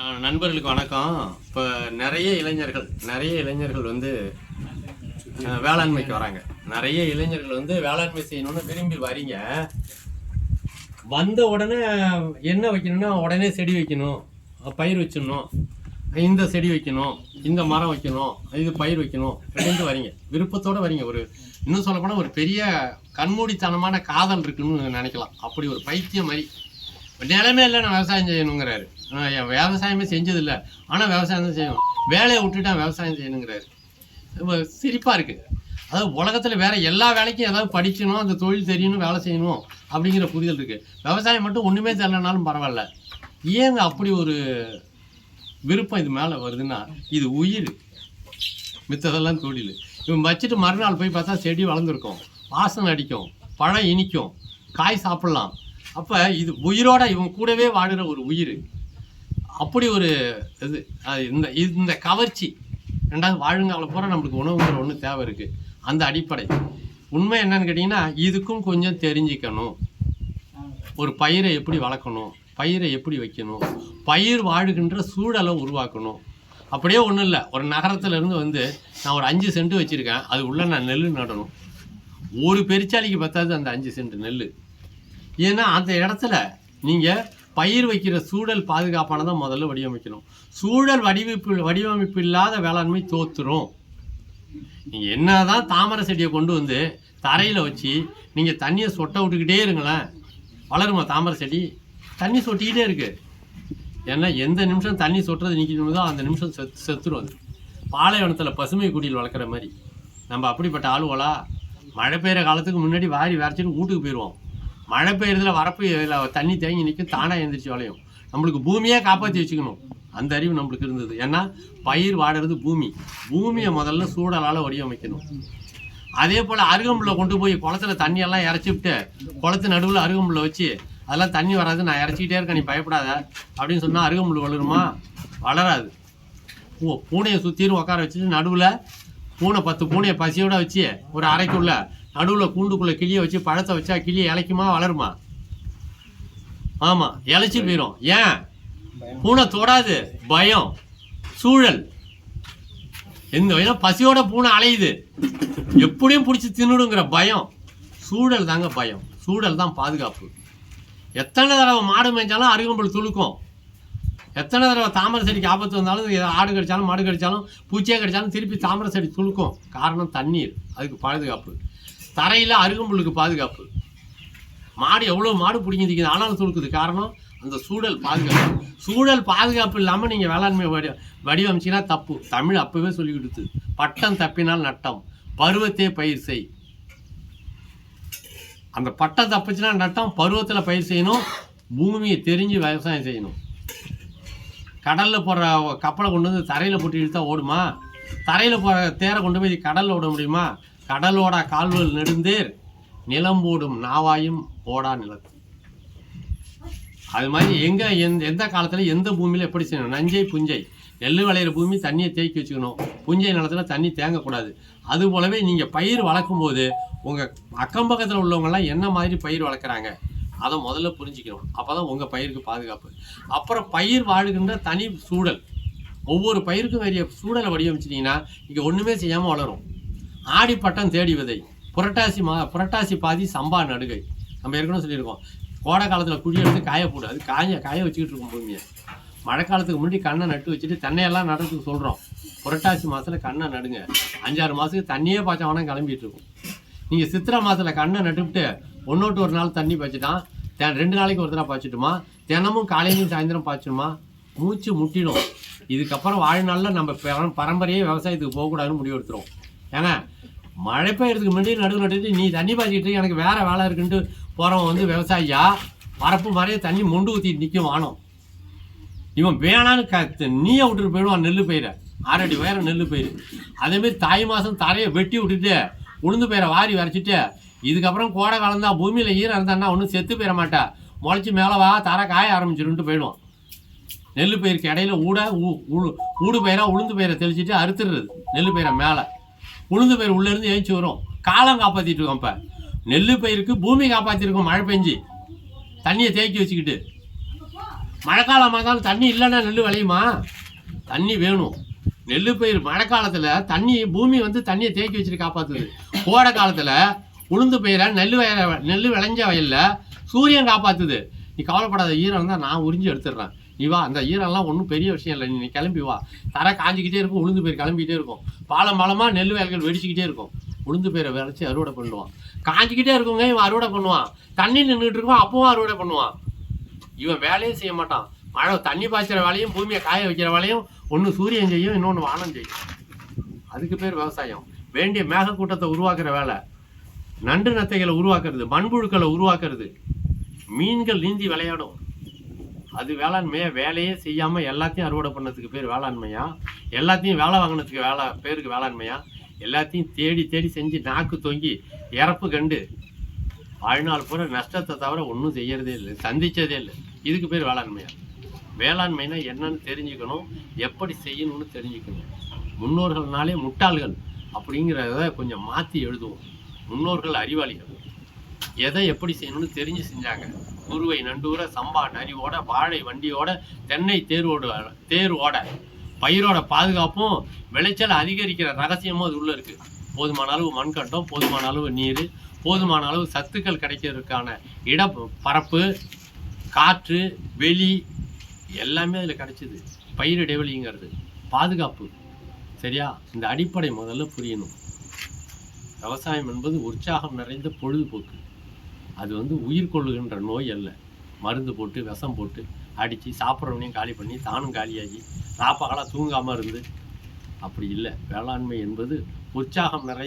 நண்பர்களுக்கு வணக்கம். இப்போ நிறைய இளைஞர்கள் நிறைய இளைஞர்கள் வந்து வேளாண்மைக்கு வராங்க. நிறைய இளைஞர்கள் வந்து வேளாண்மை செய்யணும்னு விரும்பி வரீங்க. வந்த உடனே என்ன வைக்கணும்னா உடனே செடி வைக்கணும். பயிர் வச்சிடணும். இந்த செடி வைக்கணும். இந்த மரம் வைக்கணும். இது பயிர் வைக்கணும் அப்படின்ட்டு வரீங்க. விருப்பத்தோடு வரீங்க. ஒரு இன்னும் சொல்லப்போனால் ஒரு பெரிய கண்மூடித்தனமான காதல் இருக்குன்னு நினைக்கலாம். அப்படி ஒரு பைத்தியம் மாதிரி. நிலமே இல்லை நான் விவசாயம் செய்யணுங்கிறாரு. என் விவசாயமே செஞ்சதில்லை. ஆனால் விவசாயம் தான் செய்யணும். வேலையை விட்டுட்டா விவசாயம் செய்யணுங்கிறாரு. சிரிப்பாக இருக்குது அதாவது உலகத்தில் வேற எல்லா வேலைக்கும் ஏதாவது படிக்கணும் அந்த தொழில் தெரியணும் வேலை செய்யணும் அப்படிங்கிற புரிதல் இருக்குது விவசாயம் மட்டும் ஒன்றுமே தெரியலனாலும் பரவாயில்ல. ஏங்க அப்படி ஒரு விருப்பம் இது மேலே வருதுன்னா இது உயிர். மித்ததெல்லாம் தொழில். இவன் வச்சுட்டு மறுநாள் போய் பார்த்தா செடி வளர்ந்துருக்கும். வாசனை அடிக்கும். பழம் இனிக்கும். காய் சாப்பிட்லாம். அப்போ இது உயிரோட இவங்க கூடவே வாழ்கிற ஒரு உயிர். அப்படி ஒரு இது அது இந்த இந்த கவர்ச்சி. ரெண்டாவது வாழுங்கால பூரா நம்மளுக்கு உணவுங்கிற ஒன்று தேவை இருக்குது அந்த அடிப்படை. உண்மை என்னன்னு கேட்டிங்கன்னா இதுக்கும் கொஞ்சம் தெரிஞ்சுக்கணும். ஒரு பயிரை எப்படி வளர்க்கணும் பயிரை எப்படி வைக்கணும் பயிர் வாழுகின்ற சூழலை உருவாக்கணும். அப்படியே ஒன்றும் இல்லை. ஒரு நகரத்துலேருந்து வந்து நான் ஒரு அஞ்சு சென்ட் வச்சுருக்கேன். அது உள்ளே நான் நெல் நடணும். ஒரு பெருச்சாலிக்கு பத்தாது அந்த அஞ்சு சென்ட் நெல் ஏன்னா அந்த இடத்துல நீங்கள் பயிர் வைக்கிற சூழல் பாதுகாப்பானதை முதல்ல வடிவமைக்கணும். சூழல் வடிவமைப்பு வடிவமைப்பு இல்லாத வேளாண்மை தோத்துரும். நீங்கள் என்ன தான் தாமரை செடியை கொண்டு வந்து தரையில் வச்சு நீங்கள் தண்ணியை சொட்ட விட்டுக்கிட்டே இருங்களேன். வளருமா தாமரை செடி? தண்ணி சொட்டிக்கிட்டே இருக்குது ஏன்னா எந்த நிமிஷம் தண்ணி சொட்டுறது நிற்கணுமோ அந்த நிமிஷம் செத்து செத்துரும் அது. பாலைவனத்தில் பசுமை குடியில் வளர்க்குற மாதிரி. நம்ம அப்படிப்பட்ட ஆளுவலா மழை பெய்கிற காலத்துக்கு முன்னாடி வாரி வரைச்சிட்டு வீட்டுக்கு போயிடுவோம் மழை பெய்யறதுல வரப்பு இதில் தண்ணி தேங்கி நிற்கும் தானாக எழுந்திரிச்சு வளையும். நம்மளுக்கு பூமியே காப்பாற்றி வச்சுக்கணும். அந்த அறிவு நம்மளுக்கு இருந்தது. ஏன்னா பயிர் வாடுறது பூமி. பூமியை முதல்ல சூழலால் வடிவமைக்கணும். அதே போல் அருகம்புல்லை கொண்டு போய் குளத்துல தண்ணியெல்லாம் இறச்சி விட்டு குளத்து நடுவில் அருகம்புல்லை வச்சு அதெல்லாம் தண்ணி வராது நான் இறச்சிக்கிட்டே இருக்கேன் நீ பயப்படாத. அப்படின்னு சொன்னால் அருகம்புல் வளருமா? வளராது. பூ பூனையை சுற்றிலும் உட்கார வச்சுட்டு நடுவில் பூனை பத்து பூனையை பசியோட வச்சு ஒரு அறைக்குள்ளே நடுவில் கூண்டுக்குள்ளே கிளியை வச்சு பழத்தை வச்சா கிளியை இலைக்குமா வளருமா? ஆமாம் இலைச்சி போயிடும் ஏன்? பூனை தொடாது. பயம். சூழல். எந்த வயலும் பசியோட பூனை அலையுது. எப்படியும் பிடிச்சி தின்னுடுங்கிற பயம். சூழல் தாங்க பயம். சூழல் தான் பாதுகாப்பு. எத்தனை தடவை மாடு மேய்ச்சாலும் அருகம்புல் துளுக்கும். எத்தனை தடவை தாமரை செடிக்கு ஆபத்து வந்தாலும் ஆடு கடிச்சாலும் மாடு கடிச்சாலும் பூச்சியே கடிச்சாலும் திருப்பி தாமரை செடி துளுக்கும். காரணம் தண்ணீர். அதுக்கு பாதுகாப்பு. தரையில் அருகம்புல்லுக்கு பாதுகாப்பு. மாடு எவ்வளோ மாடு பிடிங்கிருக்குது ஆனாலும் துளுக்குது காரணம் அந்த சூழல் பாதுகாப்பு. சூழல் பாதுகாப்பு இல்லாமல் நீங்கள் வேளாண்மை வடி வடிவமைச்சிங்கன்னா தப்பு. தமிழ் அப்போவே சொல்லி கொடுத்து பட்டம் தப்பினால் நட்டம். பருவத்தே பயிர் செய். அந்த பட்டம் தப்புச்சுன்னா நட்டம் பருவத்தில் பயிர் செய்யணும் பூமியை தெரிஞ்சு விவசாயம் செய்யணும். கடலில் போடுற கப்பலை கொண்டு வந்து தரையில் போட்டு இழுத்தா ஓடுமா? தரையில் போகிற தேரை கொண்டு போய் கடலில் விட முடியுமா? கடலோட கால்வல் நெடுந்தேர் நிலம் போடும் நாவாயும் ஓடா நிலத்து. அது மாதிரி எங்கே எந்த எந்த காலத்தில் எந்த பூமியில் எப்படி செய்யணும்? நஞ்சை புஞ்சை. நெல் விளையிற பூமி தண்ணியை தேக்கி வச்சுக்கணும். புஞ்சை நிலத்துல தண்ணி தேங்கக்கூடாது. அது போலவே நீங்கள் பயிர் வளர்க்கும் போது உங்கள் அக்கம் பக்கத்தில் உள்ளவங்கெல்லாம் என்ன மாதிரி பயிர் வளர்க்குறாங்க? அதை முதல்ல புரிஞ்சுக்கணும். அப்போ தான் உங்கள் பயிருக்கு பாதுகாப்பு. அப்புறம் பயிர் வாழுகின்ற தனி சூழல். ஒவ்வொரு பயிருக்கும் வேறிய சூழலை வடிவமைச்சிட்டிங்கன்னா இங்கே ஒன்றுமே செய்யாமல் வளரும். ஆடிப்பட்டம் தேடி விதை. புரட்டாசி மா புரட்டாசி பாதி சம்பா நடுகை. நம்ம ஏற்கனவே சொல்லியிருக்கோம். கோடை காலத்தில் குழி எடுத்து காய அது காய காய வச்சுக்கிட்டு இருக்கும் பூமியை மழை காலத்துக்கு முன்னாடி கண்ணை நட்டு வச்சுட்டு தென்னையெல்லாம் நடுறதுக்கு சொல்கிறோம் புரட்டாசி மாதத்தில் கண்ணை நடுங்க. அஞ்சாறு மாதத்துக்கு தண்ணியே பாய்ச்சவனா கிளம்பிட்டு இருக்கும். நீங்கள் சித்திரை மாதத்தில் கண்ணை நட்டுவிட்டு ஒன்றோட்டு ஒரு நாள் தண்ணி பாய்ச்சிட்டான். தே- ரெண்டு நாளைக்கு ஒரு தடவை பாய்ச்சிட்டுமா? தினமும் காலையிலையும் சாயந்தரம் பாய்ச்சணுமா மூச்சு முட்டிடும். இதுக்கப்புறம் வாழ்நாளில் நம்ம பரம்பரையே விவசாயத்துக்கு போகக்கூடாதுன்னு முடிவு ஏன்னா மழை பெய்யறதுக்கு முன்னாடி நடுவு நட்டுட்டு நீ தண்ணி பாய்ச்சிட்டு எனக்கு வேறு வேலை இருக்குன்ட்டு போகிறவன் வந்து விவசாயியா? மரப்பு மாதிரியே தண்ணி மொண்டு ஊற்றிட்டு நிற்கும் வானம். இவன் வேணான்னு க நீயே விட்டுட்டு போயிடுவான் நெல் பயிரை. ஆறடி உயரம் நெல் பயிர். அதேமாரி தாய் மாதம் தரையை வெட்டி விட்டுட்டு உளுந்து பயிரை வாரி வரைச்சிட்டு இதுக்கப்புறம் கோடை காலம் தான் பூமியில் ஈரம் இருந்தான்னா ஒன்றும் செத்து போயிட மாட்டா. முளைச்சி மேலே வா தர காய ஆரம்பிச்சிருன்ட்டு போயிடுவான். நெல் பயிருக்கு இடையில ஊட ஊ- ஊ- ஊடு பயிராக உளுந்து பயிரை தெளிச்சிட்டு அறுத்துடுறது நெல் பயிரை மேலே. உளுந்து பயிர் உள்ளேருந்து ஏஞ்சி வரும். காலம் காப்பாற்றிட்டு இருக்கோம் இப்போ. நெல் பயிருக்கு பூமி காப்பாற்றிருக்கோம் மழை பெஞ்சு. தண்ணியை தேக்கி வச்சுக்கிட்டு. மழைக்காலமாக இருந்தாலும் தண்ணி இல்லைன்னா நெல் விளையுமா? தண்ணி வேணும். நெல் பயிர் மழை காலத்தில் தண்ணி பூமி வந்து தண்ணியை தேக்கி வச்சுட்டு காப்பாற்றுது கோடை காலத்தில் உளுந்து பயிரை நெல் வய நெல் விளைஞ்ச வயலில் சூரியன் காப்பாற்றுது நீ கவலைப்படாத ஈரம் தான் நான் உறிஞ்சி எடுத்துடுறேன். நீ வா அந்த ஈரம்லாம் ஒன்றும் பெரிய விஷயம் இல்லை. நீ கிளம்பி வா. தரை காஞ்சிக்கிட்டே இருக்கும் உளுந்து பயிர் கிளம்பிக்கிட்டே இருக்கும். பாலம் பாலமாக நெல் வயல்கள் வெடிச்சிக்கிட்டே இருக்கும். உளுந்து பயிரை விளைச்சி அறுவடை பண்ணுவான். காஞ்சிக்கிட்டே இருக்குங்க இவன் அறுவடை பண்ணுவான். தண்ணி நின்றுட்டு இருக்கும் அப்பவும் அறுவடை பண்ணுவான். இவன் வேலையே செய்ய மாட்டான். மழை தண்ணி பாய்ச்சிற வேலையும் பூமியை காய வைக்கிற வேலையும் ஒன்று சூரியன் செய்யும் இன்னொன்று வானம் செய்யும். அதுக்கு பேர் விவசாயம். வேண்டிய மேகக்கூட்டத்தை உருவாக்குற வேலை. நண்டு நத்தைகளை உருவாக்குறது மண்புழுக்களை உருவாக்குறது. மீன்கள் நீந்தி விளையாடும். அது வேளாண்மையா வேலையே செய்யாமல் எல்லாத்தையும் அறுவடை பண்ணதுக்கு பேர் வேளாண்மையா? எல்லாத்தையும் வேலை வாங்கினதுக்கு வேலை பேருக்கு வேளாண்மையா? எல்லாத்தையும் தேடி தேடி செஞ்சு நாக்கு தொங்கி இறப்பு கண்டு வாழ்நாள் பூரா நஷ்டத்தை தவிர ஒன்றும் செய்யறதே இல்லை சந்திச்சதே இல்லை. இதுக்கு பேர் வேளாண்மையா? வேளாண்மைனா என்னன்னு தெரிஞ்சுக்கணும் எப்படி செய்யணும்னு தெரிஞ்சுக்கணும். முன்னோர்கள்னாலே முட்டாள்கள் அப்படிங்கிறத கொஞ்சம் மாற்றி எழுதுவோம். முன்னோர்கள் அறிவாளிகள். எதை எப்படி செய்யணும்னு தெரிஞ்சு செஞ்சாங்க. குருவை நண்டூர சம்பா நரிவோட வாழை வண்டியோட தென்னை தேர்வோட தேர்வோட பயிரோட பாதுகாப்பும் விளைச்சல் அதிகரிக்கிற ரகசியமும் அது உள்ள இருக்கு. போதுமான அளவு மண்கட்டம் போதுமான அளவு நீர் போதுமான அளவு சத்துக்கள் கிடைக்கிறதுக்கான இட பரப்பு காற்று வெளி எல்லாமே அதில் கிடைச்சிது. பயிர் இடைவெளிங்கிறது. பாதுகாப்பு. சரியா? இந்த அடிப்படை முதல்ல புரியணும். விவசாயம் என்பது உற்சாகம் நிறைந்த பொழுதுபோக்கு. அது வந்து உயிர் கொள்ளுகின்ற நோய் அல்ல. மருந்து போட்டு விஷம் போட்டு அடித்து சாப்பிட்றவனையும் காலி பண்ணி தானும் காலியாகி ராப்பகலாக தூங்காமல் இருந்து அப்படி இல்லை. வேளாண்மை என்பது உற்சாகம் நிறைய